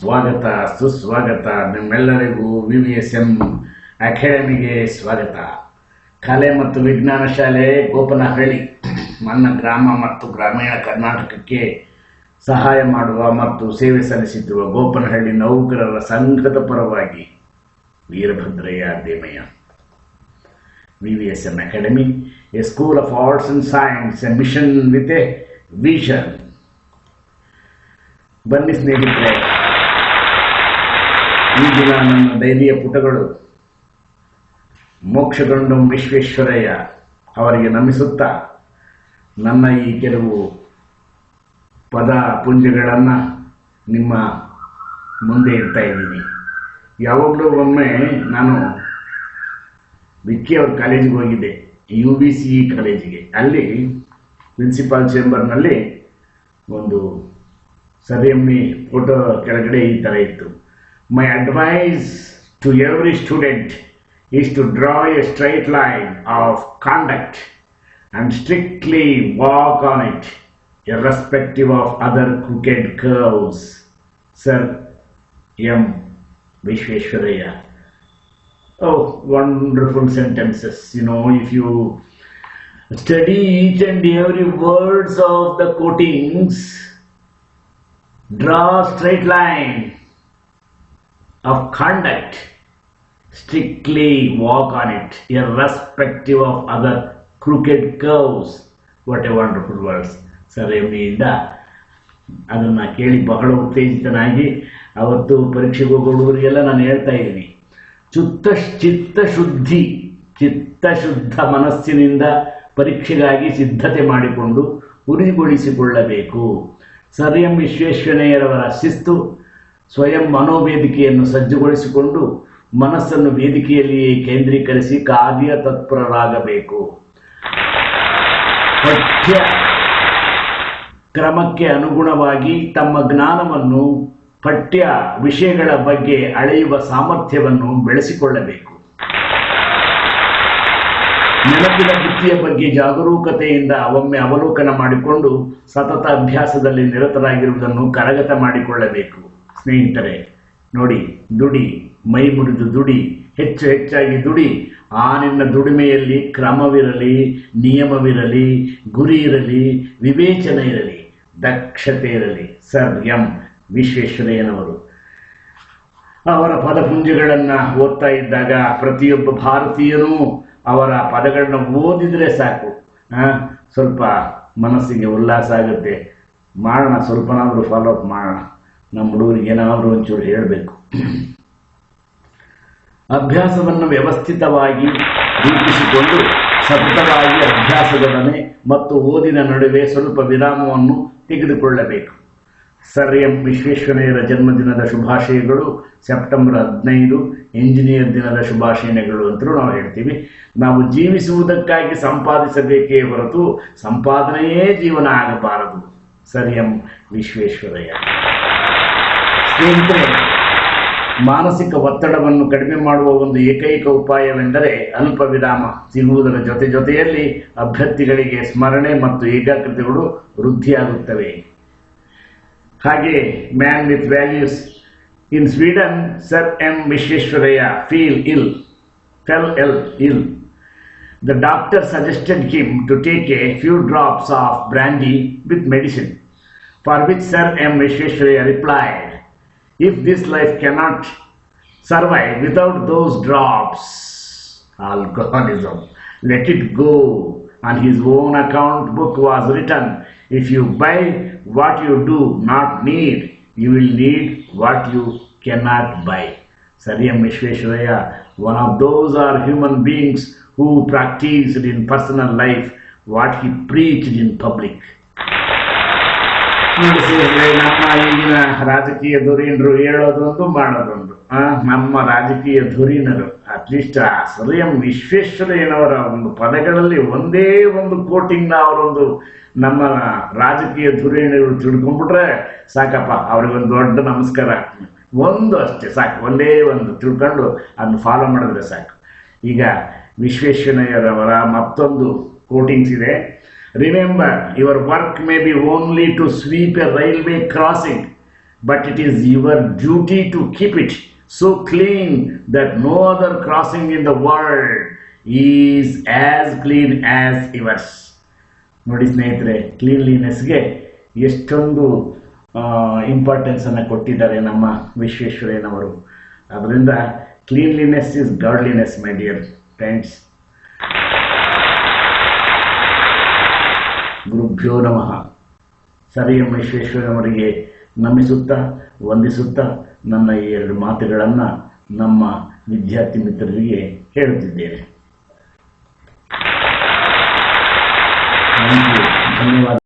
ಸ್ವಾಗತ, ಸುಸ್ವಾಗತ, ನಿಮ್ಮೆಲ್ಲರಿಗೂ ವಿ ವಿ ಎಸ್ ಎಂ ಅಕಾಡೆಮಿಗೆ ಸ್ವಾಗತ. ಕಲೆ ಮತ್ತು ವಿಜ್ಞಾನ ಶಾಲೆ ಗೋಪನಹಳ್ಳಿ ನನ್ನ ಗ್ರಾಮ ಮತ್ತು ಗ್ರಾಮೀಣ ಕರ್ನಾಟಕಕ್ಕೆ ಸಹಾಯ ಮಾಡುವ ಮತ್ತು ಸೇವೆ ಸಲ್ಲಿಸುತ್ತಿರುವ ಗೋಪನಹಳ್ಳಿ ನೌಕರರ ಸಂಘದ ಪರವಾಗಿ Veerabhadrayya Demayya. V V S M academy, a school of arts and science, a mission with a vision. ಬನ್ನಿ ಸ್ನೇಹಿತರೆ ಈ ದಿನ ನನ್ನ ಡೈರಿಯ ಪುಟಗಳು. ಮೋಕ್ಷಗೊಂಡು ವಿಶ್ವೇಶ್ವರಯ್ಯ ಅವರಿಗೆ ನಮಿಸುತ್ತಾ ನನ್ನ ಈ ಕೆಲವು ಪದ ಪುಂಜಗಳನ್ನು ನಿಮ್ಮ ಮುಂದೆ ಇಡ್ತಾ ಇದ್ದೀನಿ. ಯಾವಾಗಲೂ ಒಮ್ಮೆ ನಾನು ವಿಕ್ಕಿ ಅವ್ರ ಕಾಲೇಜಿಗೆ ಹೋಗಿದ್ದೆ ಯು ಬಿ ಸಿ ಇ ಕಾಲೇಜಿಗೆ. ಅಲ್ಲಿ ಪ್ರಿನ್ಸಿಪಾಲ್ ಚೇಂಬರ್ನಲ್ಲಿ ಒಂದು ಸಭೆಯಮ್ಮಿ ಫೋಟೋ ಕೆಳಗಡೆ ಈ ಥರ ಇತ್ತು. My advice to every student is to draw a straight line of conduct and strictly walk on it, irrespective of other crooked curves. Sir M. Vishveshwaraya. Oh, wonderful sentences. You know, if you study each and every words of the quotings, draw straight line of conduct, strictly walk on it, irrespective of other crooked curves. What a wonderful words. Sir ಎಮ್ಮಿಯಿಂದ ಅದನ್ನು ಕೇಳಿ ಬಹಳ ಉತ್ತೇಜಿತನಾಗಿ ಅವತ್ತು ಪರೀಕ್ಷೆಗೆ ಹೋಗೋ ಹುಡುಗರಿಗೆಲ್ಲ ನಾನು ಹೇಳ್ತಾ ಇದ್ದೀನಿ ಚುತ್ತ ಚಿತ್ತಶುದ್ಧಿ ಚಿತ್ತಶುದ್ಧ ಮನಸ್ಸಿನಿಂದ ಪರೀಕ್ಷೆಗಾಗಿ ಸಿದ್ಧತೆ ಮಾಡಿಕೊಂಡು ಉರಿಗೊಳಿಸಿಕೊಳ್ಳಬೇಕು ಸರ್ ಎಂ ವಿಶ್ವೇಶ್ವರಯ್ಯರವರ ಶಿಸ್ತು ಸ್ವಯಂ ಮನೋವೇದಿಕೆಯನ್ನು ಸಜ್ಜುಗೊಳಿಸಿಕೊಂಡು ಮನಸ್ಸನ್ನು ವೇದಿಕೆಯಲ್ಲಿಯೇ ಕೇಂದ್ರೀಕರಿಸಿ ಕಾರ್ಯ ತತ್ಪರರಾಗಬೇಕು. ಪಠ್ಯ ಕ್ರಮಕ್ಕೆ ಅನುಗುಣವಾಗಿ ತಮ್ಮ ಜ್ಞಾನವನ್ನು ಪಠ್ಯ ವಿಷಯಗಳ ಬಗ್ಗೆ ಅಳೆಯುವ ಸಾಮರ್ಥ್ಯವನ್ನು ಬೆಳೆಸಿಕೊಳ್ಳಬೇಕು. ನೆನಪಿನ ಬುದ್ಧಿಯ ಬಗ್ಗೆ ಜಾಗರೂಕತೆಯಿಂದ ಒಮ್ಮೆ ಅವಲೋಕನ ಮಾಡಿಕೊಂಡು ಸತತ ಅಭ್ಯಾಸದಲ್ಲಿ ನಿರತರಾಗಿರುವುದನ್ನು ಕರಗತ ಮಾಡಿಕೊಳ್ಳಬೇಕು. ಸ್ನೇಹಿತರೆ, ನೋಡಿ, ದುಡಿ, ಮೈ ಮುರಿದು ದುಡಿ, ಹೆಚ್ಚು ಹೆಚ್ಚಾಗಿ ದುಡಿ. ಆ ನಿನ್ನ ದುಡಿಮೆಯಲ್ಲಿ ಕ್ರಮವಿರಲಿ, ನಿಯಮವಿರಲಿ, ಗುರಿ ಇರಲಿ, ವಿವೇಚನೆ ಇರಲಿ, ದಕ್ಷತೆ ಇರಲಿ. Sir M. ವಿಶ್ವೇಶ್ವರಯ್ಯನವರು. ಅವರ ಪದಪುಂಜಗಳನ್ನು ಓದ್ತಾ ಇದ್ದಾಗ ಪ್ರತಿಯೊಬ್ಬ ಭಾರತೀಯನೂ ಅವರ ಪದಗಳನ್ನ ಓದಿದ್ರೆ ಸಾಕು. ಸ್ವಲ್ಪ ಮನಸ್ಸಿಗೆ ಉಲ್ಲಾಸ ಆಗುತ್ತೆ. ಮಾಡೋಣ ಸ್ವಲ್ಪನಾದರೂ ಫಾಲೋ ಅಪ್ ಮಾಡೋಣ ನಮ್ಮ ಹುಡುಗರಿಗೆ ಏನಾದರೂ ಒಂಚೂರು ಹೇಳಬೇಕು. ಅಭ್ಯಾಸವನ್ನು ವ್ಯವಸ್ಥಿತವಾಗಿ ರೂಪಿಸಿಕೊಂಡು ಸತತವಾಗಿ ಅಭ್ಯಾಸದೊಡನೆ ಮತ್ತು ಓದಿನ ನಡುವೆ ಸ್ವಲ್ಪ ವಿರಾಮವನ್ನು ತೆಗೆದುಕೊಳ್ಳಬೇಕು. ಸರ್ ಎಂ ವಿಶ್ವೇಶ್ವರಯ್ಯರ ಜನ್ಮದಿನದ ಶುಭಾಶಯಗಳು. ಸೆಪ್ಟೆಂಬರ್ ಹದಿನೈದು ಇಂಜಿನಿಯರ್ ದಿನದ ಶುಭಾಶಯಗಳು ಅಂತಲೂ ನಾವು ಹೇಳ್ತೀವಿ. ನಾವು ಜೀವಿಸುವುದಕ್ಕಾಗಿ ಸಂಪಾದಿಸಬೇಕೇ ಹೊರತು ಸಂಪಾದನೆಯೇ ಜೀವನ ಆಗಬಾರದು. Sir M Visvesvaraya. ಸ್ನೇಹಿತರೆ ಮಾನಸಿಕ ಒತ್ತಡವನ್ನು ಕಡಿಮೆ ಮಾಡುವ ಒಂದು ಏಕೈಕ ಉಪಾಯವೆಂದರೆ ಅಲ್ಪ ವಿರಾಮ ಸಿಗುವುದರ ಜೊತೆ ಜೊತೆಯಲ್ಲಿ ಅಭ್ಯರ್ಥಿಗಳಿಗೆ ಸ್ಮರಣೆ ಮತ್ತು ಏಕಾಗ್ರತೆಗಳು ವೃದ್ಧಿಯಾಗುತ್ತವೆ. ಹಾಗೆ man with values. In Sweden sir M Visvesvaraya feel ill fell L ill. The doctor suggested him to take a few drops of brandy with medicine for which sir M Visvesvaraya replied, If this life cannot survive without those drops, alcoholism, let it go. On his own account, book was written, If you buy what you do not need, you will need what you cannot buy. Sir M. Vishweshwaraya, one of those are human beings who practiced in personal life what he preached in public. ನಮ್ಮ ಈಗಿನ ರಾಜಕೀಯ ಧುರೀಣರು ಹೇಳೋದೊಂದು ಮಾಡೋದೊಂದು ನಮ್ಮ ರಾಜಕೀಯ ಧುರೀಣರು at least ಆ ಸ್ವಯಂ ವಿಶ್ವೇಶ್ವರಯ್ಯನವರ ಒಂದು ಪದಗಳಲ್ಲಿ ಒಂದೇ ಒಂದು ಕೋಟಿಂಗ್ನ ಅವರೊಂದು ನಮ್ಮ ರಾಜಕೀಯ ಧುರೀಣರು ತಿಳ್ಕೊಂಡ್ಬಿಟ್ರೆ ಸಾಕಪ್ಪ ಅವ್ರಿಗೊಂದು ದೊಡ್ಡ ನಮಸ್ಕಾರ. ಒಂದು ಅಷ್ಟೇ, ಸಾಕು, ಒಂದೇ ಒಂದು, ತಿಳ್ಕೊಂಡು ಅದನ್ನು ಫಾಲೋ ಮಾಡಿದ್ರೆ ಸಾಕು. ಈಗ ವಿಶ್ವೇಶ್ವರಯ್ಯರವರ ಮತ್ತೊಂದು ಕೋಟಿಂಗ್ಸ್ ಇದೆ. Remember your work may be only to sweep a railway crossing but it is your duty to keep it so clean that no other crossing in the world is as clean as yours. ನೋಡಿ ಸ್ನೇಹಿತರೆ ಕ್ಲೀನ್ಲಿನೆಸ್ಗೆ ಎಷ್ಟೊಂದು ಇಂಪಾರ್ಟೆನ್ಸನ್ನು ಕೊಟ್ಟಿದ್ದಾರೆ ನಮ್ಮ ವಿಶ್ವೇಶ್ವರಯ್ಯನವರು ಅದರಿಂದ cleanliness is godliness my dear friends ಗುರುಭ್ಯೋ ನಮಃ. ಸರಿಯ ವಿಶ್ವೇಶ್ವರಯ್ಯನವರಿಗೆ ನಮಿಸುತ್ತಾ, ವಂದಿಸುತ್ತಾ ನನ್ನ ಈ ಎರಡು ಮಾತುಗಳನ್ನು ನಮ್ಮ ವಿದ್ಯಾರ್ಥಿ ಮಿತ್ರರಿಗೆ ಹೇಳುತ್ತಿದ್ದೇನೆ. ಧನ್ಯವಾದ